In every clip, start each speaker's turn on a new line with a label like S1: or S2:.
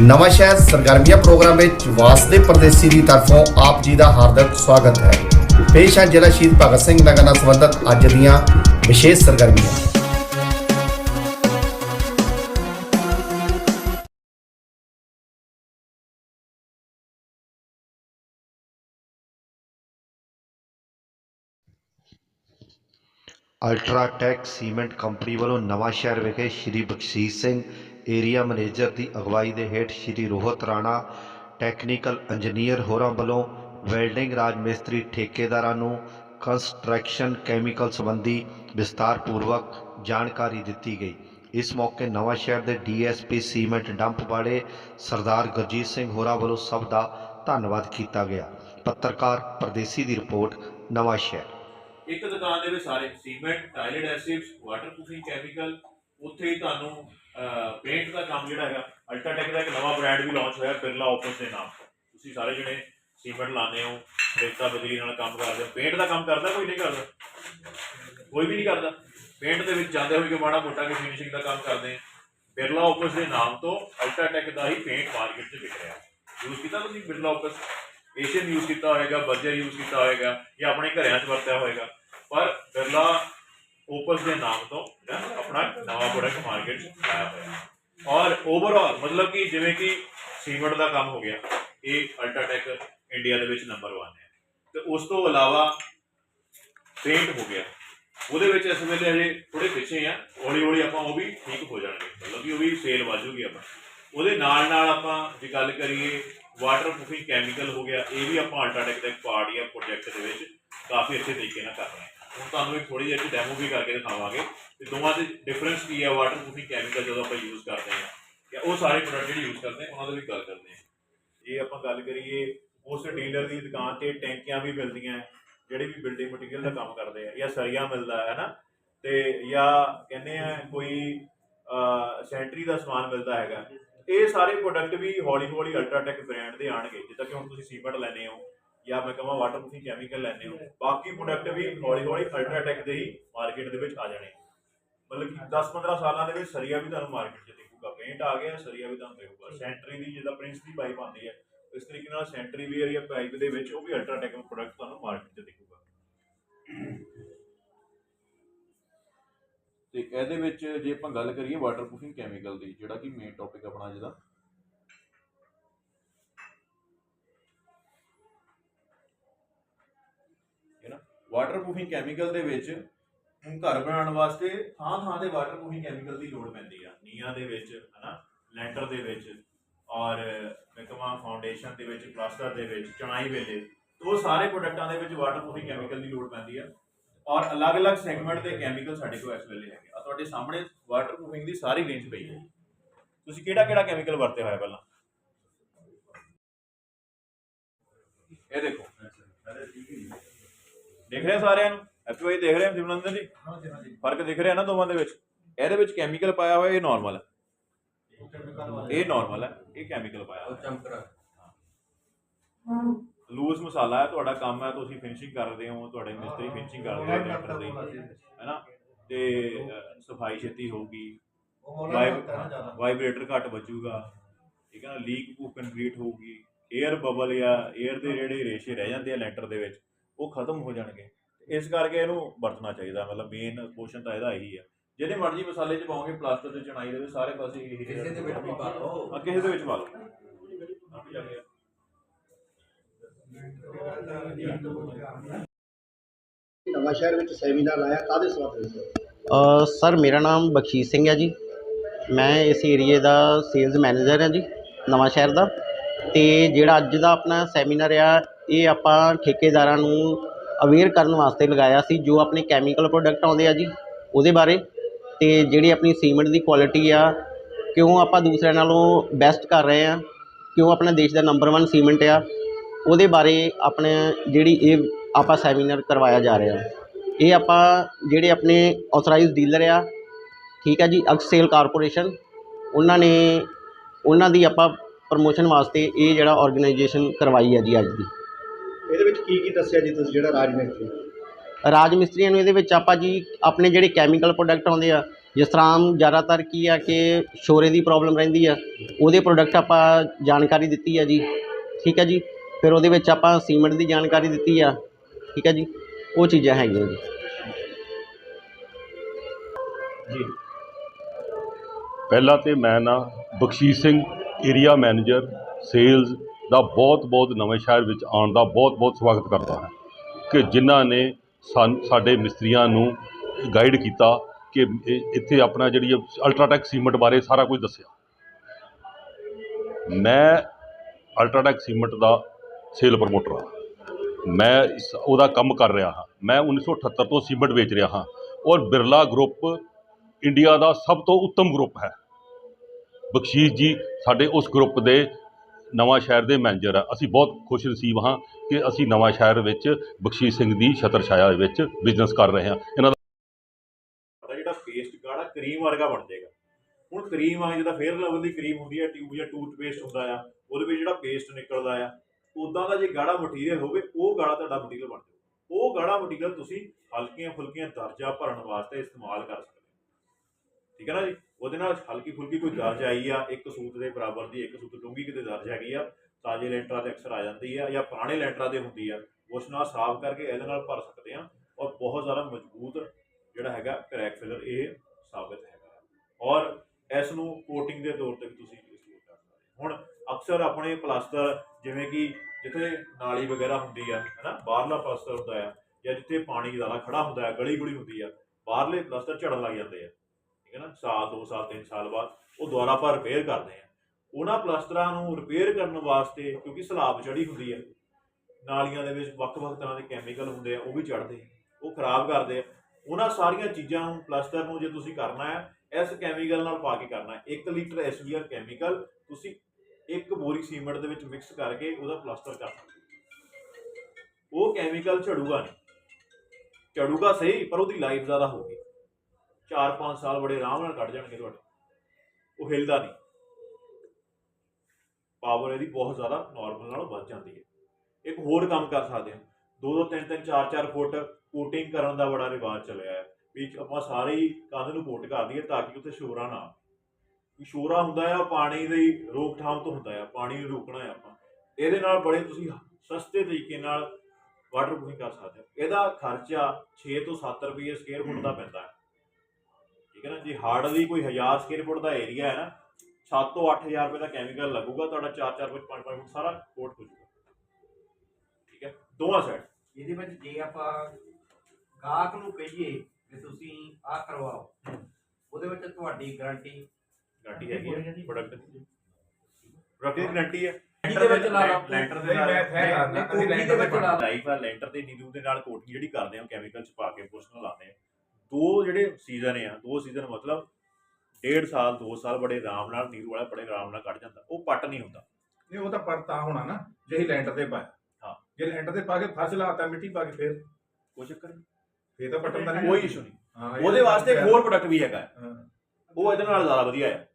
S1: ਨਵਾਂ ਸ਼ਹਿਰ ਸਰਗਰਮੀਆਂ ਪ੍ਰੋਗਰਾਮ ਵਿੱਚ ਵਾਸਦੇ ਪਰਦੇਸੀ ਦੀ ਤਰਫੋਂ ਆਪ ਜੀ ਦਾ ਹਾਰਦਿਕ ਸਵਾਗਤ ਹੈ। ਪੇਸ਼ ਹੈ ਜ਼ਿਲ੍ਹਾ ਸ਼ਹੀਦ ਭਗਤ ਸਿੰਘ ਨਗਰ ਨਾਲ ਸੰਬੰਧਿਤ ਅੱਜ ਦੀਆਂ ਵਿਸ਼ੇਸ਼ ਸਰਗਰਮੀਆਂ।
S2: ਅਲਟਰਾਟੈਕ ਸੀਮੈਂਟ ਕੰਪਨੀ ਵੱਲੋਂ ਨਵਾਂ ਸ਼ਹਿਰ ਵਿਖੇ ਸ਼੍ਰੀ ਬਖਸ਼ੀਸ਼ ਸਿੰਘ ਏਰੀਆ ਮੈਨੇਜਰ ਦੀ ਅਗਵਾਈ ਦੇ ਹੇਠ ਸ਼੍ਰੀ ਰੋਹਤ ਰਾਣਾ ਟੈਕਨੀਕਲ ਇੰਜੀਨੀਅਰ ਹੋਰਾਂ ਵੱਲੋਂ ਵੈਲਡਿੰਗ ਰਾਜ ਮਿਸਤਰੀ ਠੇਕੇਦਾਰਾਂ ਨੂੰ ਕੰਸਟਰਕਸ਼ਨ ਕੈਮੀਕਲ ਸੰਬੰਧੀ ਵਿਸਤਾਰਪੂਰਵਕ ਜਾਣਕਾਰੀ ਦਿੱਤੀ ਗਈ। ਇਸ ਮੌਕੇ ਨਵਾਂ ਸ਼ਹਿਰ ਦੇ ਡੀਐਸਪੀ ਸੀਮੈਂਟ ਡੰਪ ਵਾਲੇ ਸਰਦਾਰ ਗੁਰਜੀਤ ਸਿੰਘ ਹੋਰਾਂ ਵੱਲੋਂ ਸਭ ਦਾ ਧੰਨਵਾਦ ਕੀਤਾ ਗਿਆ। ਪੱਤਰਕਾਰ ਪਰਦੇਸੀ ਦੀ ਰਿਪੋਰਟ, ਨਵਾਂ ਸ਼ਹਿਰ।
S3: ਇੱਕ ਦੁਕਾਨ ਦੇ ਵਿੱਚ ਸਾਰੇ cement tiled acids waterproofing chemical ਉੱਥੇ ਹੀ ਤੁਹਾਨੂੰ ਪੇਂਟ ਦਾ ਕੰਮ ਜਿਹੜਾ ਹੈਗਾ ਅਲਟਾਟੈਕ ਦਾ ਇੱਕ ਨਵਾਂ ਬ੍ਰਾਂਡ ਵੀ ਲਾਂਚ ਹੋਇਆ ਬਿਰਲਾ ਆਫਿਸ ਦੇ ਨਾਮ ਤੋਂ। ਤੁਸੀਂ ਸਾਰੇ ਜਿਹੜੇ ਸੀਮੈਂਟ ਲਾਉਂਦੇ ਹੋ, ਰੇਤਾ ਬਜਰੀ ਨਾਲ ਕੰਮ ਕਰਦੇ ਹੋ। ਪੇਂਟ ਦਾ ਕੰਮ ਕਰਦਾ ਕੋਈ ਨਹੀਂ ਕਰਦਾ? ਕੋਈ ਵੀ ਨਹੀਂ ਕਰਦਾ। ਪੇਂਟ ਦੇ ਵਿੱਚ ਜਾਂਦੇ ਹੋਏ ਕਿ ਮਾੜਾ ਮੋਟਾ ਕਿ ਫਿਨਿਸ਼ਿੰਗ ਦਾ ਕੰਮ ਕਰਦੇ ਆ। ਬਿਰਲਾ ਆਫਿਸ ਦੇ ਨਾਮ ਤੋਂ ਅਲਟਾਟੈਕ ਦਾ ਹੀ ਪੇਂਟ ਮਾਰਕੀਟ 'ਚ ਵਿਕ ਰਿਹਾ। ਯੂਜ਼ ਕੀਤਾ ਤੁਸੀਂ ਬਿਰਲਾ ਆਫਿਸ ਏਸ਼ੀਅਨ ਯੂਜ਼ ਕੀਤਾ ਹੋਏਗਾ ਬਰਜਰ ਯੂਜ਼ ਕੀਤਾ ਹੋਏਗਾ ਜਾਂ ਆਪਣੇ ਘਰਿਆਂ 'ਚ ਵਰਤਿਆ ਹੋਏਗਾ। ਪਰ ਬਿਰਲਾ ਓਪਸ ਦੇ ਨਾਮ ਤੋਂ ਆਪਣਾ ਨਵਾਂ ਪ੍ਰੋਡਕਟ ਮਾਰਕੀਟ 'ਚ ਆਇਆ ਹੋਇਆ। ਔਰ ਓਵਰਆਲ ਮਤਲਬ ਕਿ ਜਿਵੇਂ ਕਿ ਸੀਮੈਂਟ ਦਾ ਕੰਮ ਹੋ ਗਿਆ, ਇਹ ਅਲਟਾਟੈਕ ਇੰਡੀਆ ਦੇ ਵਿੱਚ ਨੰਬਰ 1 ਹੈ। ਤੇ ਉਸ ਤੋਂ ਇਲਾਵਾ ਪੇਂਟ ਹੋ ਗਿਆ। ਉਹਦੇ ਵਿੱਚ ਇਸ ਵੇਲੇ ਹਜੇ ਥੋੜੇ ਪਿੱਛੇ ਆ ਹੌਲੀ ਹੌਲੀ ਆਪਾਂ ਉਹ ਵੀ ਠੀਕ ਹੋ ਜਾਣਗੇ। ਮਤਲਬ ਕਿ ਉਹ ਵੀ ਸੇਲ ਵਾਜੂਗੀ ਆਪਾਂ। ਉਹਦੇ ਨਾਲ ਨਾਲ ਆਪਾਂ ਜੇ ਗੱਲ ਕਰੀਏ ਵਾਟਰ ਪ੍ਰੂਫਿੰਗ ਕੈਮੀਕਲ ਹੋ ਗਿਆ, ਇਹ ਵੀ ਆਪਾਂ ਅਲਟਾਟੈਕ ਦਾ ਇੱਕ ਪਾਰਟ ਜਾਂ ਪ੍ਰੋਜੈਕਟ ਦੇ ਵਿੱਚ ਕਾਫੀ ਅੱਛੇ ਤਰੀਕੇ ਨਾਲ ਕਰ ਰਹੇ ਹਾਂ। ਹੁਣ ਤੁਹਾਨੂੰ ਇੱਕ ਥੋੜੀ ਜਿਹੀ ਡੈਮੋ ਵੀ ਕਰਕੇ ਦਿਖਾਵਾਂਗੇ ਤੇ ਦੋਵਾਂ ਦੇ ਡਿਫਰੈਂਸ ਕੀ ਹੈ ਵਾਟਰ ਵਾਟਰਪ੍ਰੂਫਿੰਗ ਕੈਮੀਕਲ ਜਦੋਂ ਆਪਾਂ ਯੂਜ਼ ਕਰਦੇ ਹਾਂ, ਜਾਂ ਉਹ ਸਾਰੇ ਪ੍ਰੋਡਕਟ ਜਿਹੜੇ ਯੂਜ਼ ਕਰਦੇ ਹਾਂ, ਉਹਨਾਂ ਦੀ ਵੀ ਗੱਲ ਕਰਦੇ ਹਾਂ। ਜੇ ਆਪਾਂ ਗੱਲ ਕਰੀਏ, ਉਸ ਡੀਲਰ ਦੀ ਦੁਕਾਨ ਤੇ ਟੈਂਕੀਆਂ ਵੀ ਮਿਲਦੀਆਂ, ਜਿਹੜੇ ਵੀ ਬਿਲਡਿੰਗ ਮਟੀਰੀਅਲ ਦਾ ਕੰਮ ਕਰਦੇ ਆ, ਜਾਂ ਸਰੀਆ ਮਿਲਦਾ ਹੈ ਨਾ ਤੇ ਜਾਂ ਕਹਿੰਦੇ ਆ ਕੋਈ ਸੈਂਟਰੀ ਦਾ ਸਮਾਨ ਮਿਲਦਾ ਹੈਗਾ, ਇਹ ਸਾਰੇ ਪ੍ਰੋਡਕਟ ਵੀ ਹੌਲੀ ਹੌਲੀ ਅਲਟਰਾਟੈਕ ਬ੍ਰਾਂਡ ਦੇ ਆਣਗੇ ਜਿੱਦਾਂ ਕਿ ਹੁਣ ਤੁਸੀਂ ਸੀਮੈਂਟ ਲੈਨੇ ਹੋ ਜਾਂ ਮੈਂ ਕਹਾਂ ਵਾਟਰ ਪ੍ਰੂਫਿੰਗ ਕੈਮੀਕਲ ਲੈਨੇ ਹੋ। ਬਾਕੀ ਪ੍ਰੋਡਕਟ ਵੀ ਹੌਲੀ ਹੌਲੀ ਅਲਟਰਾਟੈਕ ਦੇ ਹੀ ਮਾਰਕੀਟ ਦੇ ਵਿੱਚ ਆ ਜਾਣੇ। ਮਤਲਬ ਕਿ 10-15 ਸਾਲਾਂ ਦੇ ਵਿੱਚ ਸਰੀਆ ਵੀ ਤੁਹਾਨੂੰ ਮਾਰਕੀਟ 'ਚ ਦੇਖੂਗਾ। ਪੇਂਟ ਆ ਗਿਆ, ਸਰੀਆ ਵੀ ਤੁਹਾਨੂੰ ਦੇਖੂਗਾ। ਸੈਂਟਰੀ ਦੀ ਜਿੱਦਾਂ ਪ੍ਰਿੰਸ ਦੀ ਪਾਈਪ ਆਉਂਦੀ ਹੈ, ਇਸ ਤਰੀਕੇ ਨਾਲ ਸੈਂਟਰੀ ਵੀਅਰ ਜਾਂ ਪਾਈਪ ਦੇ ਵਿੱਚ ਉਹ ਵੀ ਅਲਟਰਾਟੈਕ ਪ੍ਰੋਡਕਟ ਤੁਹਾਨੂੰ ਮਾਰਕੀਟ 'ਚ ਦੇਖੂਗਾ। ਤੇ ਇਹਦੇ ਵਿੱਚ ਜੇ ਆਪਾਂ ਗੱਲ ਕਰੀਏ ਵਾਟਰਪ੍ਰੂਫਿੰਗ ਕੈਮੀਕਲ ਦੀ, ਜਿਹੜਾ ਕਿ ਮੇਨ ਟੌਪਿਕ ਆਪਣਾ ਜਿਹਦਾ ਹੈ ਨਾ ਵਾਟਰਪ੍ਰੂਫਿੰਗ ਕੈਮੀਕਲ ਦੇ ਵਿੱਚ ਘਰ ਬਣਾਉਣ ਵਾਸਤੇ ਥਾਂ ਥਾਂ ਤੇ ਵਾਟਰਪ੍ਰੂਫਿੰਗ ਕੈਮੀਕਲ ਦੀ ਲੋੜ ਪੈਂਦੀ ਆ। ਨੀਆਂ ਦੇ ਵਿੱਚ, ਹਨਾ, ਲੈਂਟਰ ਦੇ ਵਿੱਚ ਔਰ ਮੈਂ ਫਾਊਂਡੇਸ਼ਨ ਦੇ ਵਿੱਚ ਪਲਾਸਟਰ ਦੇ ਵਿੱਚ, ਚਣਾਈ ਵੇਲੇ, ਉਹ ਸਾਰੇ ਪ੍ਰੋਡਕਟਾਂ ਦੇ ਵਿੱਚ ਵਾਟਰਪ੍ਰੂਫਿੰਗ ਕੈਮੀਕਲ ਦੀ ਲੋੜ ਪੈਂਦੀ ਆ। ਔਰ ਅਲੱਗ-ਅਲੱਗ ਸੈਗਮੈਂਟ ਦੇ ਕੈਮੀਕਲ ਸਾਡੇ ਕੋਲ ਇਸ ਵੇਲੇ ਹੈਗੇ ਆ। ਤੁਹਾਡੇ ਸਾਹਮਣੇ ਵਾਟਰਪ੍ਰੂਫਿੰਗ ਦੀ ਸਾਰੀ ਰੇਂਜ ਪਈ ਹੈ ਤੁਸੀਂ ਕਿਹੜਾ-ਕਿਹੜਾ ਕੈਮੀਕਲ ਵਰਤਿਆ ਹੋਇਆ ਪਹਿਲਾਂ? ਇਹ ਦੇਖੋ। ਦੇਖ ਰਹੇ ਆ ਸਾਰਿਆਂ ਨੂੰ? ਹੈਪੀ ਭਾਈ ਦੇਖ ਰਹੇ ਆ ਸਿਮਰਨੰਦਰ ਜੀ? ਫ਼ਰਕ ਦਿਖ ਰਿਹਾ ਨਾ ਦੋਵਾਂ ਦੇ ਵਿੱਚ? ਇਹਦੇ ਵਿੱਚ ਕੈਮੀਕਲ ਪਾਇਆ ਹੋਇਆ ਇਹ ਨਾਰਮਲ ਹੈ। ਇਹ ਨਾਰਮਲ ਹੈ ਇਹ ਕੈਮੀਕਲ ਪਾਇਆ ਹੋਇਆ। ਲੂਜ਼ ਮਸਾਲਾ ਹੈ ਤੁਹਾਡਾ ਕੰਮ ਹੈ ਤੁਸੀਂ ਫਿਨਿਸ਼ਿੰਗ ਕਰਦੇ ਹੋ ਤੁਹਾਡੇ ਮਿਸਤਰੀ ਫਿਨਿਸ਼ਿੰਗ ਕਰਦੇ ਹੋ ਲੈਂਟਰ ਦੀ ਹੈਨਾ? ਤੇ ਸਫ਼ਾਈ ਛੇਤੀ ਹੋਊਗੀ। ਵਾਈਬ੍ਰੇਟਰ ਘੱਟ ਵੱਜੂਗਾ। ਠੀਕ ਹੈ ਨਾ? ਲੀਕ ਪ੍ਰੂਫ ਕੰਕਰੀਟ ਹੋਊਗੀ। 에ਅਰ ਬਬਲ ਜਾਂ 에ਅਰ ਦੇ ਜਿਹੜੇ ਰੇਸ਼ੇ ਰਹਿ ਜਾਂਦੇ ਆ ਲੈਂਟਰ ਦੇ ਵਿੱਚ ਉਹ ਖਤਮ ਹੋ ਜਾਣਗੇ। ਇਸ ਕਰਕੇ ਇਹਨੂੰ ਵਰਤਣਾ ਚਾਹੀਦਾ ਮਤਲਬ ਮੇਨ ਪੋਰਸ਼ਨ ਤਾਂ ਇਹਦਾ ਇਹੀ ਆ। ਜਿਹਦੇ ਮਰਜ਼ੀ ਮਸਾਲੇ ਚ ਪਾਓਗੇ ਪਲਾਸਟਰ ਤੇ ਚਣਾਈ ਦੇ ਸਾਰੇ ਪਾਸੇ ਇਹੀ
S4: ਕਿਸੇ ਦੇ ਵਿੱਚ ਵੀ ਪਾ ਲਓ।
S3: ਹਾਂ, ਕਿਸੇ ਦੇ ਵਿੱਚ ਪਾ ਲਓ। ਆ।
S1: ਨਵਾਂ ਸ਼ਹਿਰ ਵਿੱਚ ਸੈਮੀਨਾਰ ਲਾਇਆ ਕਾਦੇ ਵਿੱਚ
S5: ਅ, ਸਰ ਮੇਰਾ ਨਾਮ ਬਖਸ਼ੀਸ਼ ਸਿੰਘ ਹੈ ਜੀ। ਮੈਂ ਇਸ ਏਰੀਏ ਦਾ ਸੇਲਜ਼ ਮੈਨੇਜਰ ਹਾਂ ਜੀ ਨਵਾਂ ਸ਼ਹਿਰ ਦਾ। ਤੇ ਜਿਹੜਾ ਅੱਜ ਦਾ ਆਪਣਾ ਸੈਮੀਨਾਰ ਆ ਇਹ ਆਪਾਂ ਠੇਕੇਦਾਰਾਂ ਨੂੰ ਅਵੇਅਰ ਕਰਨ ਵਾਸਤੇ ਲਗਾਇਆ ਸੀ, ਜੋ ਆਪਣੇ ਕੈਮੀਕਲ ਪ੍ਰੋਡਕਟ ਆਉਂਦੇ ਆ ਜੀ, ਉਹਦੇ ਬਾਰੇ। ਅਤੇ ਜਿਹੜੀ ਆਪਣੀ ਸੀਮੈਂਟ ਦੀ ਕੁਆਲਿਟੀ ਆ, ਕਿਉਂ ਆਪਾਂ ਦੂਸਰਿਆਂ ਨਾਲੋਂ ਬੈਸਟ ਕਰ ਰਹੇ ਹਾਂ ਕਿਉਂ ਆਪਣਾ ਦੇਸ਼ ਦਾ ਨੰਬਰ ਵਨ ਸੀਮੈਂਟ ਆ, ਉਹਦੇ ਬਾਰੇ ਆਪਣੇ ਜਿਹੜੀ ਇਹ ਆਪਾਂ ਸੈਮੀਨਾਰ ਕਰਵਾਇਆ ਜਾ ਰਿਹਾ। ਇਹ ਆਪਾਂ ਜਿਹੜੇ ਆਪਣੇ ਆਥੋਰਾਈਜ਼ਡ ਡੀਲਰ ਆ, ਠੀਕ ਆ ਜੀ ਅਕਸੇਲ ਕਾਰਪੋਰੇਸ਼ਨ ਉਹਨਾਂ ਨੇ, ਉਹਨਾਂ ਦੀ ਆਪਾਂ ਪ੍ਰਮੋਸ਼ਨ ਵਾਸਤੇ ਇਹ ਜਿਹੜਾ ਆਰਗੇਨਾਈਜੇਸ਼ਨ ਕਰਵਾਈ ਹੈ ਜੀ ਅੱਜ ਦੀ।
S1: ਇਹਦੇ ਵਿੱਚ ਕੀ ਕੀ ਦੱਸਿਆ ਜੀ ਤੁਸੀਂ ਜਿਹੜਾ ਰਾਜ ਮਿਸਤਰੀ
S5: ਰਾਜ ਮਿਸਤਰੀਆਂ ਨੂੰ ਇਹਦੇ ਵਿੱਚ ਆਪਾਂ ਜੀ ਆਪਣੇ ਜਿਹੜੇ ਕੈਮੀਕਲ ਪ੍ਰੋਡਕਟ ਆਉਂਦੇ ਆ ਜਿਸ ਤਰ੍ਹਾਂ ਜ਼ਿਆਦਾਤਰ ਕੀ ਆ ਕਿ ਸ਼ੋਰੇ ਦੀ ਪ੍ਰੋਬਲਮ ਰਹਿੰਦੀ ਆ ਉਹਦੇ ਪ੍ਰੋਡਕਟ ਆਪਾਂ ਜਾਣਕਾਰੀ ਦਿੱਤੀ ਆ ਜੀ ਠੀਕ ਹੈ ਜੀ? ਫਿਰ ਉਹਦੇ ਵਿੱਚ ਆਪਾਂ ਸੀਮੈਂਟ ਦੀ ਜਾਣਕਾਰੀ ਦਿੱਤੀ ਆ ਠੀਕ ਹੈ ਜੀ? ਉਹ ਚੀਜ਼ਾਂ ਹੈਗੀਆਂ ਜੀ।
S4: ਪਹਿਲਾਂ ਤੇ ਮੈਂ ਨਾ Bakhshish Singh area manager sales ਦਾ ਬਹੁਤ ਬਹੁਤ ਨਵੇਂ ਸ਼ਹਿਰ ਵਿੱਚ ਆਉਣ ਦਾ ਬਹੁਤ ਬਹੁਤ ਸਵਾਗਤ ਕਰਦਾ ਹਾਂ ਕਿ ਜਿਨ੍ਹਾਂ ਨੇ ਸਾਨ ਸਾਡੇ ਮਿਸਤਰੀਆਂ ਨੂੰ ਗਾਈਡ ਕੀਤਾ ਕਿ ਇੱਥੇ ਆਪਣਾ ਜਿਹੜੀ ਅਲਟਰਾਟੈਕ ਸੀਮੈਂਟ ਬਾਰੇ ਸਾਰਾ ਕੁਝ ਦੱਸਿਆ। ਮੈਂ ਅਲਟਰਾਟੈਕ ਸੀਮੈਂਟ ਦਾ ਸੇਲ ਪ੍ਰਮੋਟਰ ਹਾਂ। ਮੈਂ ਉਹਦਾ ਕੰਮ ਕਰ ਰਿਹਾ ਹਾਂ। ਮੈਂ 1978 ਤੋਂ ਸੀਮੈਂਟ ਵੇਚ ਰਿਹਾ ਹਾਂ ਔਰ ਬਿਰਲਾ ਗਰੁੱਪ ਇੰਡੀਆ ਦਾ ਸਭ ਤੋਂ ਉੱਤਮ ਗਰੁੱਪ ਹੈ। ਬਖਸ਼ੀਸ਼ ਜੀ, ਸਾਡੇ ਉਸ ਗਰੁੱਪ ਦੇ ਨਵਾਂ ਸ਼ਹਿਰ ਦੇ ਮੈਨੇਜਰ ਆ। ਅਸੀਂ ਬਹੁਤ ਖੁਸ਼ ਨਸੀਬ ਹਾਂ ਕਿ ਅਸੀਂ ਨਵਾਂ ਸ਼ਹਿਰ ਵਿੱਚ ਬਖਸ਼ੀਸ਼ ਸਿੰਘ ਦੀ ਛਤਰ ਛਾਇਆ ਵਿੱਚ ਬਿਜ਼ਨਸ ਕਰ ਰਹੇ ਹਾਂ। ਇਹਨਾਂ ਦਾ
S3: ਜਿਹੜਾ ਪੇਸਟ ਗਾੜਾ ਕਰੀਮ ਵਰਗਾ ਬਣ ਜਾਏਗਾ। ਹੁਣ ਕਰੀਮ ਆ, ਜਿਹਦਾ ਫੇਅਰ ਲੈਵਲ ਦੀ ਕਰੀਮ ਹੁੰਦੀ ਹੈ ਟਿਊਬ ਜਾਂ ਟੂਥਪੇਸਟ ਹੁੰਦਾ ਆ, ਉਹਦੇ ਵਿੱਚ ਜਿਹੜਾ ਪੇਸਟ ਨਿਕਲਦਾ ਆ ਉਦਾਂ ਦਾ ਜੇ ਗਾੜਾ ਮਟੀਰੀਅਲ ਹੋਵੇ, ਉਹ ਗਾੜਾ ਤੁਹਾਡਾ ਮਟੀਰੀਅਲ ਬਣ ਜਾਊਗਾ। ਉਹ ਗਾੜਾ ਮਟੀਰੀਅਲ ਤੁਸੀਂ ਹਲਕੀਆਂ ਫੁਲਕੀਆਂ ਦਰਜਾ ਭਰਨ ਵਾਸਤੇ ਇਸਤੇਮਾਲ ਕਰ ਸਕਦੇ ਹੋ। ਠੀਕ ਹੈ ਨਾ ਜੀ? ਉਹਦੇ ਨਾਲ ਹਲਕੀ ਫੁਲਕੀ ਕੋਈ ਦਰਜ ਆਈ ਆ, ਇੱਕ ਸੂਤ ਦੇ ਬਰਾਬਰ ਦੀ, ਇੱਕ ਸੂਤ ਡੂੰਗੀ ਕਿਤੇ ਦਰਜ ਹੈਗੀ ਆ, ਤਾਜ਼ੇ ਲੈਂਟਰਾਂ ਤੇ ਅਕਸਰ ਆ ਜਾਂਦੀ ਆ ਜਾਂ ਪੁਰਾਣੇ ਲੈਂਟਰਾਂ ਤੇ ਹੁੰਦੀ ਆ, ਉਸ ਨਾਲ ਸਾਫ਼ ਕਰਕੇ ਇਹਦੇ ਨਾਲ ਭਰ ਸਕਦੇ ਆ ਔਰ ਬਹੁਤ ਜ਼ਿਆਦਾ ਮਜ਼ਬੂਤ ਜਿਹੜਾ ਹੈਗਾ ਕਰੈਕ ਫਿਲਰ ਇਹ ਸਾਬਤ ਹੈਗਾ। ਔਰ ਇਸ ਨੂੰ ਕੋਟਿੰਗ ਦੇ ਤੌਰ ਤੇ ਵੀ ਤੁਸੀਂ ਇਸਤੇਮਾਲ ਕਰ ਸਕਦੇ ਹੁਣ ਅਕਸਰ ਆਪਣੇ ਪਲਾਸਟਰ ਜਿਵੇਂ ਕਿ ਜਿੱਥੇ ਨਾਲੀ ਵਗੈਰਾ ਹੁੰਦੀ ਆ, ਹੈਨਾ, ਬਾਹਰਲਾ ਪਲਾਸਟਰ ਹੁੰਦਾ ਆ ਜਾਂ ਜਿੱਥੇ ਪਾਣੀ ਜ਼ਿਆਦਾ ਖੜਾ ਹੁੰਦਾ ਹੈ ਗਲੀ ਗੁਲੀ ਹੁੰਦੀ ਆ, ਬਾਹਰਲੇ ਪਲਾਸਟਰ ਝੜਨ ਲੱਗ ਜਾਂਦੇ ਆ। ਠੀਕ ਹੈ ਨਾ, ਸਾਲ, ਦੋ ਸਾਲ, ਤਿੰਨ ਸਾਲ ਬਾਅਦ ਉਹ ਦੁਬਾਰਾ ਆਪਾਂ ਰਿਪੇਅਰ ਕਰਦੇ ਆ। ਉਹਨਾਂ ਪਲਾਸਟਰਾਂ ਨੂੰ ਰਿਪੇਅਰ ਕਰਨ ਵਾਸਤੇ ਕਿਉਂਕਿ ਸਲਾਬ ਚੜੀ ਹੁੰਦੀ ਹੈ ਨਾਲੀਆਂ ਦੇ ਵਿੱਚ ਵੱਖ-ਵੱਖ ਤਰ੍ਹਾਂ ਦੇ ਕੈਮੀਕਲ ਹੁੰਦੇ ਆ, ਉਹ ਵੀ ਚੜਦੇ ਉਹ ਖਰਾਬ ਕਰਦੇ ਆ। ਉਹਨਾਂ ਸਾਰੀਆਂ ਚੀਜ਼ਾਂ ਨੂੰ, ਪਲਾਸਟਰ ਨੂੰ ਜੇ ਤੁਸੀਂ ਕਰਨਾ ਹੈ, ਇਸ ਕੈਮੀਕਲ ਨਾਲ ਪਾ ਕੇ ਕਰਨਾ ਹੈ। 1 ਲੀਟਰ ਐਸਡੀਆਰ ਕੈਮੀਕਲ ਤੁਸੀਂ ਇੱਕ ਬੋਰੀ ਸੀਮੈਂਟ ਦੇ ਵਿੱਚ ਮਿਕਸ ਕਰਕੇ ਉਹਦਾ ਪਲਾਸਟਰ ਕਰਨਾ ਉਹ ਕੈਮੀਕਲ ਝੜੂਗਾ ਨਹੀਂ। ਝੜੂਗਾ ਸਹੀ, ਪਰ ਉਹਦੀ ਲਾਈਫ ਜ਼ਿਆਦਾ ਹੋਊਗੀ 4-5 ਸਾਲ ਬੜੇ ਆਰਾਮ ਨਾਲ ਕੱਢ ਜਾਣਗੇ ਤੁਹਾਡੇ। ਉਹ ਹਿਲਦਾ ਨਹੀਂ। ਪਾਵਰ ਇਹਦੀ ਬਹੁਤ ਜ਼ਿਆਦਾ ਨਾਰਮਲ ਨਾਲੋਂ ਵੱਧ ਜਾਂਦੀ ਹੈ। ਇੱਕ ਹੋਰ ਕੰਮ ਕਰ ਸਕਦੇ ਹਾਂ। ਦੋ ਦੋ, ਤਿੰਨ ਤਿੰਨ, ਚਾਰ ਚਾਰ ਫੁੱਟ ਕੋਟਿੰਗ ਕਰਨ ਦਾ ਬੜਾ ਰਿਵਾਜ ਚੱਲਿਆ ਹੈ ਵੀ ਆਪਾਂ ਸਾਰੇ ਹੀ ਕੰਧ ਨੂੰ ਕੋਟ ਕਰ ਦਈਏ ਤਾਂ ਕਿ ਉੱਥੇ ਸ਼ੋਰਾ ਨਾ ਆਵੇ। ਸ਼ੋਰਾ ਹੁੰਦਾ ਆ ਪਾਣੀ ਦੀ ਰੋਕਥਾਮ ਤੋਂ ਹੁੰਦਾ ਆ ਪਾਣੀ ਨੂੰ ਰੋਕਣਾ ਹੈ ਆਪਾਂ। ਇਹਦੇ ਨਾਲ ਬੜੇ ਤੁਸੀਂ ਸਸਤੇ ਤਰੀਕੇ ਨਾਲ ਵਾਟਰ ਪ੍ਰੂਫਿੰਗ ਕਰ ਸਕਦੇ ਹੋ। ਇਹਦਾ ਖਰਚਾ 6 ਤੋਂ 7 ਰੁਪਏ ਸਕੁਅਰ ਫੁੱਟ ਦਾ ਪੈਂਦਾ ਹੈ। ਠੀਕ ਹੈ ਨਾ? ਜੇ ਹਾਰਡਲੀ ਕੋਈ 1000 ਸਕੁਅਰ ਫੁੱਟ ਦਾ ਏਰੀਆ ਹੈ ਨਾ 7 ਤੋਂ 8000 ਰੁਪਏ ਦਾ ਕੈਮੀਕਲ ਲੱਗੂਗਾ ਤੁਹਾਡਾ 4-4 ਫੁੱਟ 5-5 ਫੁੱਟ ਸਾਰਾ ਕੋਟ ਹੋ ਜਾਊਗਾ। ਠੀਕ ਹੈ? ਦੋਵਾਂ ਸਾਈਡ
S6: ਇਹਦੇ ਵਿੱਚ ਜੇ ਆਪਾਂ ਗਾਹਕ ਨੂੰ ਕਹੀਏ ਕਿ ਤੁਸੀਂ ਆਹ ਕਰਵਾਓ ਉਹਦੇ ਵਿੱਚ ਤੁਹਾਡੀ ਗਾਰੰਟੀ
S3: ਗਾਰੰਟੀ ਹੈਗੀ ਹੈ ਪ੍ਰੋਡਕਟ ਦੀ। ਪ੍ਰੋਡਕਟ ਦੀ ਗਾਰੰਟੀ ਹੈ।
S6: ਇਹਦੇ ਵਿੱਚ ਲਾ ਲਓ।
S3: ਲੈਂਟਰ ਦੇ ਨਾਲ
S7: ਅਸੀਂ ਲੈਂਟਰ
S6: ਦੇ ਵਿੱਚ ਲਾ।
S3: ਲਾਈਫ ਆ ਲੈਂਟਰ ਤੇ ਨੀਰੂ ਦੇ ਨਾਲ ਕੋਟਿੰਗ ਜਿਹੜੀ ਕਰਦੇ ਆ ਕੈਮੀਕਲ ਚ ਪਾ ਕੇ ਪੁਸ਼ ਨਾਲ ਲਾਉਂਦੇ ਆ। ਦੋ ਜਿਹੜੇ ਸੀਜ਼ਨ ਆ ਦੋ ਸੀਜ਼ਨ ਮਤਲਬ ਡੇਢ ਸਾਲ ਦੋ ਸਾਲ ਬੜੇ ਆਰਾਮ ਨਾਲ ਨੀਰੂ ਵਾਲਾ ਬੜੇ ਆਰਾਮ ਨਾਲ ਕੱਢ ਜਾਂਦਾ ਉਹ ਪੱਟ ਨਹੀਂ ਹੁੰਦਾ।
S7: ਨਹੀਂ ਉਹ ਤਾਂ ਪੜਤਾ ਹੋਣਾ ਨਾ ਜੇ ਅਸੀਂ ਲੈਂਟਰ ਤੇ ਪਾਇਆ।
S3: ਹਾਂ।
S7: ਜੇ ਲੈਂਟਰ ਤੇ ਪਾ ਕੇ ਫਰਸ਼ ਲਾਤਾ ਮਿੱਟੀ ਪਾ ਕੇ ਫੇਰ?
S3: ਕੋਈ ਚੱਕਰ ਨਹੀਂ।
S7: ਫੇਰ ਤਾਂ ਪਟਣ ਦਾ ਨਹੀਂ
S3: ਕੋਈ ਇਸ਼ੂ ਨਹੀਂ।
S7: ਹਾਂ,
S3: ਉਹਦੇ ਵਾਸਤੇ ਇੱਕ ਹੋਰ ਪ੍ਰੋਡਕਟ ਵੀ ਹੈਗਾ। ਹੈ।
S7: ਹਾਂ।
S3: ਉਹ ਇਹਦੇ ਨਾਲ ਜ਼ਿਆਦਾ ਵਧੀਆ ਹੈ।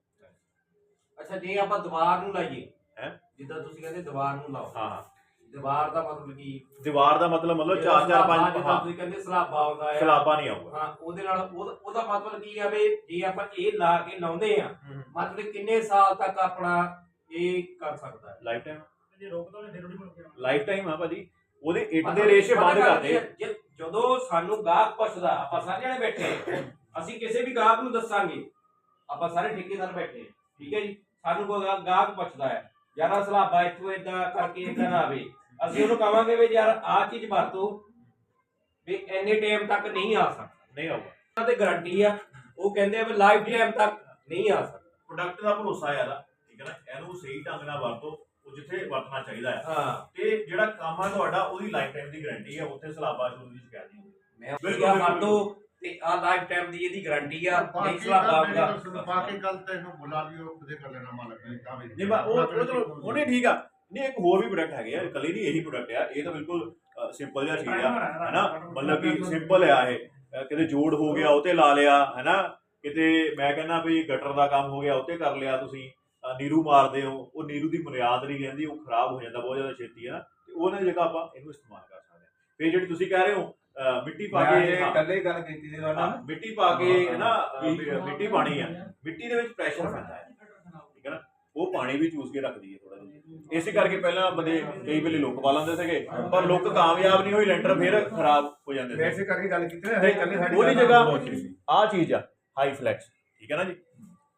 S6: ਅੱਛਾ ਜੇ ਆਪਾਂ ਦੀਵਾਰ ਨੂੰ ਲਾਈਏ
S3: ਹੈਂ?
S6: ਜਿੱਦਾਂ ਤੁਸੀਂ ਕਹਿੰਦੇ ਦੀਵਾਰ ਨੂੰ ਲਾਓ।
S3: ਹਾਂ ਹਾਂ।
S6: ਦੀਵਾਰ ਦਾ ਮਤਲਬ ਕੀ?
S3: ਦੀਵਾਰ ਦਾ ਮਤਲਬ ਮਤਲਬ
S6: ਜਿਹੜਾ
S3: 4 4
S6: ਸਲਾਬਾ
S3: 5
S6: ਜਿੱਦਾਂ
S3: ਹਾਂ।
S6: ਤੁਸੀਂ ਕਹਿੰਦੇ ਸਲਾਬਾ ਹੁੰਦਾ ਹੈ
S3: ਖਲਾਬਾ ਨਹੀਂ ਆਊਗਾ।
S6: ਹਾਂ ਉਹਦੇ ਨਾਲ ਉਹਦਾ ਉਹਦਾ ਮਤਲਬ ਕੀ ਆ ਵੀ ਜੇ ਆਪਾਂ ਇਹ ਲਾ ਕੇ ਲਾਉਂਦੇ ਆ ਮਤਲਬ ਕਿੰਨੇ ਸਾਲ ਤੱਕ ਆਪਣਾ ਇਹ ਕਰ ਸਕਦਾ ਹੈ?
S3: ਲਾਈਫ ਟਾਈਮ
S6: ਜੇ ਰੋਕਦਾ ਨੇ ਫਿਰ
S3: ਲਾਈਫ ਟਾਈਮ ਆ ਭਾਜੀ। ਉਹਦੇ ਇੱਟ ਦੇ ਰੇਸ਼ੇ ਬੰਦ ਕਰਦੇ
S6: ਜਦੋਂ ਸਾਨੂੰ ਗਾਹਕ ਪੁੱਛਦਾ ਆਪਾਂ ਸਾਰੇ ਜਣੇ ਬੈਠੇ। ਅਸੀਂ ਕਿਸੇ ਵੀ ਗਾਹਕ ਨੂੰ ਦੱਸਾਂਗੇ ਆਪਾਂ ਸਾਰੇ ਠੇਕੇਦਾਰ ਬੈਠੇ ਠੀਕ ਹੈ ਜੀ? ਸਾਨੂੰ ਕੋਈ ਗਾਹਕ ਪੁੱਛਦਾ ਹੈ ਯਾਰ ਸਲਾਬਾ ਇੱਥੋਂ ਇਦਾਂ ਕਰਕੇ ਇਦਾਂ ਨਾ ਆਵੇ। ਅਸੀਂ ਉਹਨੂੰ ਕਵਾਂਗੇ ਵੀ ਯਾਰ ਆਹ ਚੀਜ਼ ਵਰਤੋ ਵੀ ਇੰਨੇ ਟਾਈਮ ਤੱਕ ਨਹੀਂ ਆ ਸਕਦਾ
S3: ਨਹੀਂ ਆਊਗਾ।
S6: ਉਹਨਾਂ ਤੇ ਗਾਰੰਟੀ ਆ ਉਹ ਕਹਿੰਦੇ ਆ ਵੀ ਲਾਈਫ ਟਾਈਮ ਤੱਕ ਨਹੀਂ ਆ ਸਕਦਾ।
S3: ਪ੍ਰੋਡਕਟ ਦਾ ਭਰੋਸਾ ਹੈ ਇਹਦਾ ਠੀਕ ਹੈ ਨਾ? ਇਹਨੂੰ ਸਹੀ ਢੰਗ ਨਾਲ ਵਰਤੋ ਉਹ ਜਿੱਥੇ ਵਰਤਣਾ ਚਾਹੀਦਾ ਹੈ
S6: ਹਾਂ।
S3: ਤੇ ਜਿਹੜਾ ਕੰਮ ਹੈ ਤੁਹਾਡਾ ਉਹਦੀ ਲਾਈਫ ਟਾਈਮ ਦੀ ਗਾਰੰਟੀ ਹੈ ਉੱਥੇ ਸਲਾਬਾ ਸ਼ੁਰੂ ਦੀ ਸ਼ਿਕਾਇਤ ਨਹੀਂ ਹੋਊਗੀ
S6: ਮੈਂ
S3: ਬਿਲਕੁਲ।
S6: ਵਰਤੋ ਤੇ ਆ ਲਾਈਫ ਟਾਈਮ ਦੀ ਇਹਦੀ ਗਾਰੰਟੀ ਆ ਨਹੀਂ ਸਲਾਬਾ
S8: ਸੁਣੋ, ਬਾਕੀ ਗੱਲ ਤਾਂ ਇਹਨੂੰ ਬੁਲਾ ਲਿਓ ਉਹਦੇ ਕਰ ਲੈਣਾ ਮਾਲਕ ਨੇ ਤਾਂ ਵੀ
S3: ਨਹੀਂ ਬਾ ਉਹ ਉਹ ਚਲੋ ਉਹਨੇ ਠੀਕ ਆ। ਨਹੀਂ ਇੱਕ ਹੋਰ ਵੀ ਪ੍ਰੋਡਕਟ ਹੈਗੇ ਆ ਇਕੱਲੇ ਨਹੀਂ ਇਹੀ ਪ੍ਰੋਡਕਟ ਆ। ਇਹ ਤਾਂ ਬਿਲਕੁਲ ਸਿੰਪਲ ਜਿਹਾ ਚੀਜ਼ ਆ ਹੈਨਾ? ਮਤਲਬ ਕਿ ਸਿੰਪਲ ਆ ਇਹ। ਕਿਤੇ ਜੋੜ ਹੋ ਗਿਆ ਉਹ ਤੇ ਲਾ ਲਿਆ ਹੈਨਾ? ਕਿਤੇ ਮੈਂ ਕਹਿੰਦਾ ਵੀ ਗਟਰ ਦਾ ਕੰਮ ਹੋ ਗਿਆ ਉਹ ਤੇ ਕਰ ਲਿਆ ਤੁਸੀਂ। ਨੀਰੂ ਮਾਰਦੇ ਹੋ ਉਹ ਨੀਰੂ ਦੀ ਬੁਨਿਆਦ ਨਹੀਂ ਰਹਿੰਦੀ ਉਹ ਖਰਾਬ ਹੋ ਜਾਂਦਾ ਬਹੁਤ ਜ਼ਿਆਦਾ ਛੇਤੀ ਹੈ ਨਾ ਤੇ ਉਹਨਾਂ ਦੀ ਜਗ੍ਹਾ ਆਪਾਂ ਇਹਨੂੰ ਇਸਤੇਮਾਲ ਕਰ ਸਕਦੇ ਹਾਂ। ਫਿਰ ਜਿਹੜੀ ਤੁਸੀਂ ਕਹਿ ਰਹੇ ਹੋ ਮਿੱਟੀ ਪਾ ਕੇ ਹਾਂ,
S7: ਇਕੱਲੇ ਗੱਲ ਕੀਤੀ
S3: ਹਾਂ,
S7: ਨਾਲ।
S3: ਮਿੱਟੀ ਪਾ ਕੇ ਨਾ ਮਿ- ਮਿੱਟੀ ਪਾਣੀ ਆ। ਮਿੱਟੀ ਦੇ ਵਿੱਚ ਪ੍ਰੈਸ਼ਰ ਪੈਂਦਾ ਹੈ। ਠੀਕ ਹੈ ਨਾ? ਉਹ ਪਾਣੀ ਵੀ ਚੂਸ ਕੇ ਰੱਖਦੀ ਹੈ ਥੋੜਾ ਜਿਹਾ। ਇਸੇ ਕਰਕੇ ਪਹਿਲਾਂ ਬੰਦੇ ਕਈ ਵੇਲੇ ਲੋਕ ਪਾ ਲੈਂਦੇ ਸੀਗੇ ਪਰ ਲੋਕ ਕਾਮਯਾਬ ਨਹੀਂ ਹੋਈ ਲੈਂਟਰ ਫਿਰ ਖਰਾਬ ਹੋ ਜਾਂਦੇ ਸੀ।
S7: ਵੈਸੇ ਕਰਕੇ ਗੱਲ ਕੀਤੀ ਨਾ ਇਕੱਲੇ ਸਾਡੀ
S3: ਉਹਦੀ ਜਗ੍ਹਾ। ਆਹ ਚੀਜ਼ ਆ ਹਾਈ ਫਲੈਕਸ ਠੀਕ ਹੈ ਨਾ ਜੀ?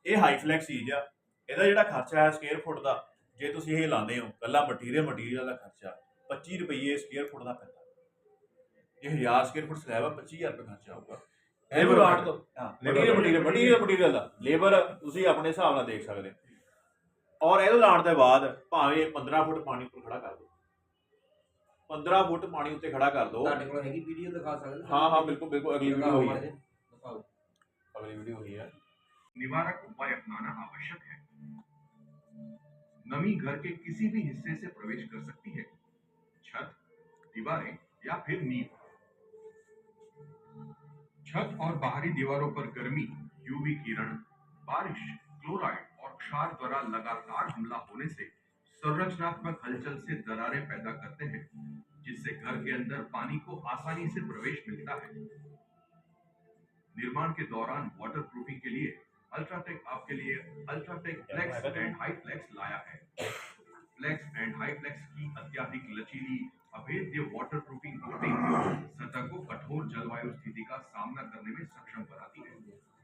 S3: ਇਹ ਹਾਈ ਫਲੈਕਸ ਚੀਜ਼ ਆ। ਇਹਦਾ ਜਿਹੜਾ ਖਰਚਾ ਹੈ ਸਕੁਅਰ ਫੁੱਟ ਦਾ ਜੇ ਤੁਸੀਂ ਇਹ ਲਾਉਂਦੇ ਹੋ ਕੱਲਾ ਮਟੀਰੀਅਲ ਮਟੀਰੀਅਲ ਦਾ ਖਰਚਾ 25 ਰੁਪਏ ਸਕੁਅਰ ਫੁੱਟ ਦਾ ਪੈਂਦਾ। ਜੇ 1000 ਸਕੁਅਰ ਫੁੱਟ ਸਲੈਬ ਆ 25000 ਰੁਪਏ ਖਰਚਾ ਆਊਗਾ। ਲੇਬਰ ਆਰਟ ਤੋਂ। ਹਾਂ ਮਟੀਰੀਅਲ ਮਟੀਰੀਅਲ ਮਟੀਰੀਅਲ ਮਟੀਰੀਅਲ ਦਾ। ਲੇਬਰ ਤੁਸੀਂ ਆਪਣੇ ਹਿਸਾਬ ਨਾਲ ਦੇਖ ਸਕਦੇ ਹੋ। और ये लाने के बाद भावे पंद्रह फुट पानी उपर खड़ा कर
S6: दो पंद्रह फुट पानी उत्ते खड़ा कर
S3: दो हाँ हाँ बिल्कुल बिल्कुल अगली वीडियो हुई
S6: है
S3: अगली वीडियो हुई है
S9: निवारक उपाय अपनाना आवश्यक है नमी घर के किसी भी हिस्से से प्रवेश कर सकती है छत दीवारें या फिर नींव छत और बाहरी दीवारों पर गर्मी यूवी किरण बारिश क्लोराइड पक्षकार द्वारा लगातार हमला होने से संरचनात्मक हलचल से दरारें पैदा करते हैं जिससे घर के अंदर पानी को आसानी से प्रवेश मिलता है। निर्माण के दौरान वाटर प्रूफिंग के लिए अल्ट्राटेक आपके लिए UltraTech flex and high flex लाया है। फ्लेक्स एंड हाई फ्लेक्स की अत्याधिक लचीली अभेद्य वाटर प्रूफिंग कोटिंग सतह को कठोर जलवायु स्थिति का सामना करने में सक्षम बनाती है।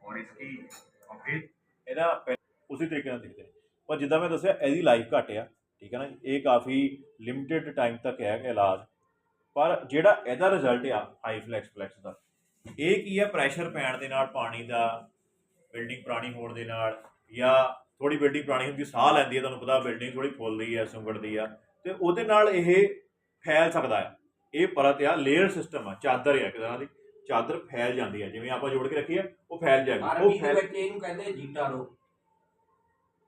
S9: और इसकी अभेद
S3: ਉਸੇ ਤਰੀਕੇ ਨਾਲ ਦਿਖਦੇ ਨੇ। ਪਰ ਜਿੱਦਾਂ ਮੈਂ ਦੱਸਿਆ ਇਹਦੀ ਲਾਈਫ ਘੱਟ ਆ ਠੀਕ ਹੈ ਨਾ ਇਹ ਕਾਫੀ ਲਿਮਿਟਿਡ ਟਾਈਮ ਤੱਕ ਹੈ ਇਲਾਜ। ਪਰ ਜਿਹੜਾ ਇਹਦਾ ਰਿਜ਼ਲਟ ਆ ਹਾਈ ਫਲੈਕਸ ਫਲੈਕਸ ਦਾ ਇਹ ਕੀ ਹੈ? ਪ੍ਰੈਸ਼ਰ ਪੈਣ ਦੇ ਨਾਲ ਪਾਣੀ ਦਾ ਬਿਲਡਿੰਗ ਪੁਰਾਣੀ ਹੋਣ ਦੇ ਨਾਲ ਜਾਂ ਥੋੜੀ ਬਿਲਡਿੰਗ ਪੁਰਾਣੀ ਹੁੰਦੀ ਸਾਹ ਲੈਂਦੀ ਹੈ ਤੁਹਾਨੂੰ ਪਤਾ ਬਿਲਡਿੰਗ ਥੋੜੀ ਫੁੱਲਦੀ ਹੈ ਸੁੰਗੜਦੀ ਆ। ਤੇ ਉਹਦੇ ਨਾਲ ਇਹ ਫੈਲ ਸਕਦਾ ਆ ਇਹ ਪਰਤ ਆ ਲੇਅਰ ਸਿਸਟਮ ਆ ਚਾਦਰ ਆ ਤਰ੍ਹਾਂ ਦੀ। ਚਾਦਰ ਫੈਲ ਜਾਂਦੀ ਹੈ ਜਿਵੇਂ ਆਪਾਂ ਜੋੜ ਕੇ ਰੱਖੀ ਆ ਉਹ ਫੈਲ ਜਾਏਗੀ। ਉਹ ਫੈਲ
S6: ਵਿੱਚ ਇਹਨੂੰ ਕਹਿੰਦੇ ਜੀਟਾ ਰੋ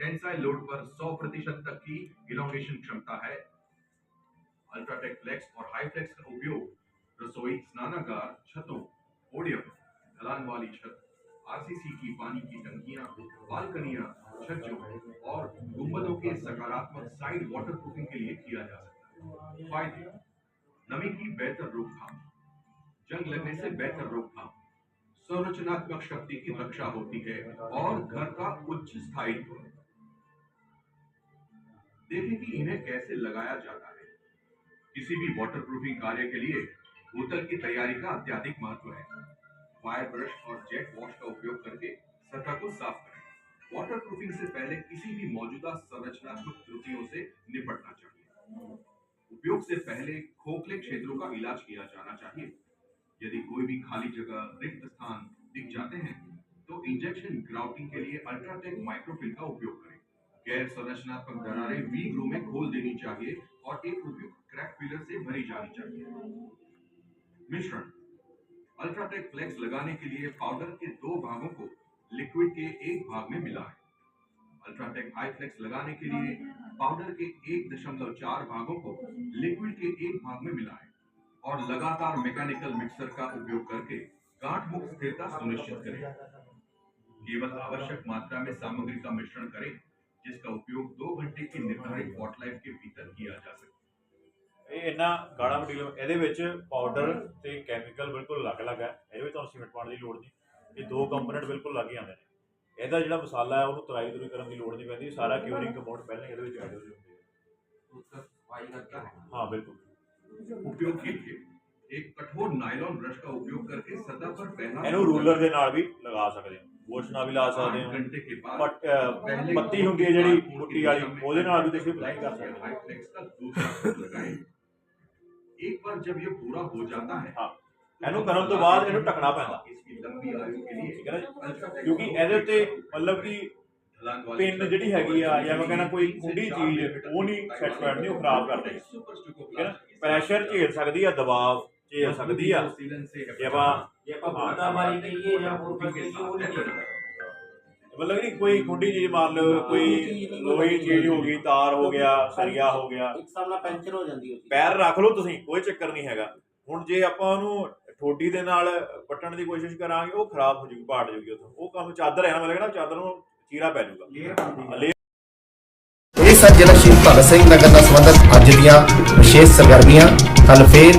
S9: टेंसाइल लोड पर 100 प्रतिशत तक की इलोंगेशन क्षमता है। अल्ट्राटेक फ्लेक्स और हाई फ्लेक्स का उपयोग रसोई, स्नानागार, छतों, पोडियम, ढलान वाली छत आरसीसी की पानी की टंकियाँ, बालकनियाँ, छज्जों और गुंबदों के सकारात्मक साइड वाटर प्रूफिंग के लिए किया जा सकता है। फ़ायदे, नमी की बेहतर रोकथाम। जंग लगने से बेहतर रोकथाम। संरचनात्मक शक्ति की रक्षा होती है और घर का उच्च स्थायित्व। देखें कि इन्हें कैसे लगाया जाता है। किसी भी वाटर प्रूफिंग कार्य के लिए बोतल की तैयारी का अत्याधिक महत्व है। वायर ब्रश और जेट वॉश का उपयोग करके सतह को साफ़ करें। वाटर प्रूफिंग से पहले किसी भी मौजूदा संरचनात्मक त्रुटियों से निपटना चाहिए। उपयोग से पहले खोखले क्षेत्रों का इलाज किया जाना चाहिए। यदि कोई भी खाली जगह, रिक्त स्थान दिख जाते हैं तो इंजेक्शन ग्राउटिंग के लिए अल्ट्राटेक माइक्रोफिल का उपयोग करें। गैर संरचनात्मक दरारें वी ग्रू में खोल देनी चाहिए और एक उपयुक्त क्रैक फिलर से भरी जानी चाहिए। मिश्रण। अल्ट्राटेक फ्लेक्स लगाने के लिए पाउडर के दो भागों को लिक्विड के एक भाग में मिलाएँ अल्ट्राटेक हाई फ्लेक्स लगाने के लिए पाउडर के एक दशमलव चार भागों को लिक्विड के एक भाग में मिलाएँ और लगातार मैकेनिकल मिक्सर का उपयोग करके गांठ मुक्त स्थिरता सुनिश्चित करें। केवल आवश्यक मात्रा में सामग्री का मिश्रण करें जिसका उपयोग दो घंटे की निर्धारित पॉट लाइफ के भीतर किया जा सकता है
S3: ਇਹ ਇੰਨਾ ਗਾੜਾ ਮਟੀਰੀਅਲ ਇਹਦੇ ਵਿੱਚ ਪਾਊਡਰ ਤੇ ਕੈਮੀਕਲ ਬਿਲਕੁਲ ਅਲੱਗ-ਅਲੱਗ ਹੈ ਇਹਦੇ ਵਿੱਚ ਤੁਹਾਨੂੰ ਸੀਮੈਂਟ ਪਾਉਣ ਦੀ ਲੋੜ ਨਹੀਂ ਇਹ ਦੋ ਕੰਪੋਨੈਂਟ ਬਿਲਕੁਲ ਅਲੱਗ ਹੀ ਆਉਂਦੇ ਨੇ ਇਹਦਾ ਜਿਹੜਾ ਮਸਾਲਾ ਹੈ ਉਹਨੂੰ ਤਰਾਈ ਤੁਰੀ ਕਰਨ ਦੀ ਲੋੜ ਨਹੀਂ ਪੈਂਦੀ ਸਾਰਾ ਕਿਊਰਿੰਗ ਕੰਪਾਊਂਡ ਪਹਿਲਾਂ ਹੀ ਇਹਦੇ ਵਿੱਚ ਐਡ ਹੋ ਜਾਂਦੀ ਹੈ
S6: उसका सफाई करके
S3: ਹਾਂ ਬਿਲਕੁਲ
S9: उपयोग के लिए एक कठोर नायलॉन ब्रश का उपयोग करके सतह पर पहला
S3: ਇਹਨੂੰ ਰੂਲਰ ਦੇ ਨਾਲ ਵੀ ਲਗਾ ਸਕਦੇ ਹੋ ਬੁਰਸ਼ ਨਾਲ ਵੀ ਲਾ ਸਕਦੇ
S9: आठ
S3: ਹੋ
S9: घंटे के बाद
S3: ਪੱਟ ਅਹ, ਪੱਤੀ ਹੁੰਦੀ ਹੈ ਜਿਹੜੀ ਬੁੱਟੀ ਵਾਲੀ ਉਹਦੇ ਨਾਲ ਵੀ ਤੁਸੀਂ ਅਪਲਾਈ ਕਰ ਸਕਦੇ ਹੋ
S9: हाई फ्लेक्स का दूसरा कोट लगाएं एक बार जब ये पूरा हो जाता है
S3: हाँ। ਇਹਨੂੰ ਕਰਨ ਤੋਂ ਬਾਅਦ ਇਹਨੂੰ ਢੱਕਣਾ ਪੈਂਦਾ
S9: इसकी लंबी आयु के लिए
S3: ਠੀਕ ਹੈ ਨਾ ਜੀ?
S9: अल्ट्राटेक
S3: ਕਿਉਂਕਿ ਇਹਦੇ ਉੱਤੇ ਮਤਲਬ ਕਿ
S9: ढलान वाली
S3: ਪਿੰਨ
S9: छत
S3: ਜਿਹੜੀ ਹੈਗੀ ਆ ਜਾਂ ਮੈਂ ਕਹਿੰਦਾ ਕੋਈ
S9: तीन से
S3: ਕੁੰਡੀ
S9: चार
S3: ਚੀਜ਼
S9: मिलीमीटर
S3: ਉਹ ਨਹੀਂ
S9: की
S3: ਸੈਟ ਪੈਣ ਦੀ ਉਹ ਖਰਾਬ ਕਰ ਦੇਗੀ
S9: सुपर स्टुको
S3: ਠੀਕ ਹੈ ਨਾ
S9: प्लास्टिक
S3: ਪ੍ਰੈਸ਼ਰ ਝੇਲ ਸਕਦੀ ਆ ਦਬਾਅ ਝੇਲ ਸਕਦੀ ਆ
S9: सीलन से
S3: ਜੇ ਆਪਾਂ
S6: ਜੇ ਆਪਾਂ ਬੁੱਧਾ ਮਾਰੀ ਕਹੀਏ ਜਾਂ ਹੋਰ ਕੁਝ ਕਹੀਏ ਉਹ ਨਹੀਂ ਦੇਖਦਾ।
S3: ਮਤਲਬ ਨਹੀਂ ਕੋਈ ਖੁੰਡੀ ਚੀਜ਼ ਮੰਨ ਲਓ ਕੋਈ ਲੋਹੇ ਦੀ ਚੀਜ਼ ਹੋ ਗਈ ਤਾਰ ਹੋ ਗਿਆ ਸਰੀਆ ਹੋ ਗਿਆ।
S5: ਇੱਕ ਸਾਹਮਣਾ ਪੈਂਚਰ ਹੋ ਜਾਂਦੀ ਉਹ
S3: ਪੈਰ ਰੱਖ ਲਓ ਤੁਸੀਂ ਕੋਈ ਚੱਕਰ ਨਹੀਂ ਹੈਗਾ। ਹੁਣ ਜੇ ਆਪਾਂ ਉਹਨੂੰ ਠੋਡੀ ਦੇ ਨਾਲ ਪੱਟਣ ਦੀ ਕੋਸ਼ਿਸ਼ ਕਰਾਂਗੇ ਉਹ ਖਰਾਬ ਹੋ ਜੂਗੀ ਪਾੜ ਜੂਗੀ ਉੱਥੋਂ। ਉਹ ਕੰਮ ਚਾਦਰ ਹੈ ਨਾ ਮਤਲਬ ਨਾ ਚਾਦਰ ਨੂੰ ਚੀਰਾ ਪੈ
S7: ਹੈ।
S3: ਲੇਅਰ
S1: ਇਹ ਸਨ ਜ਼ਿਲ੍ਹਾ ਸ਼ਹੀਦ ਭਗਤ ਸਿੰਘ ਨਗਰ ਨਾਲ ਸੰਬੰਧਿਤ ਅੱਜ ਦੀਆਂ ਵਿਸ਼ੇਸ਼ ਸਰਗਰਮੀਆਂ ਕੱਲ ਫੇਰ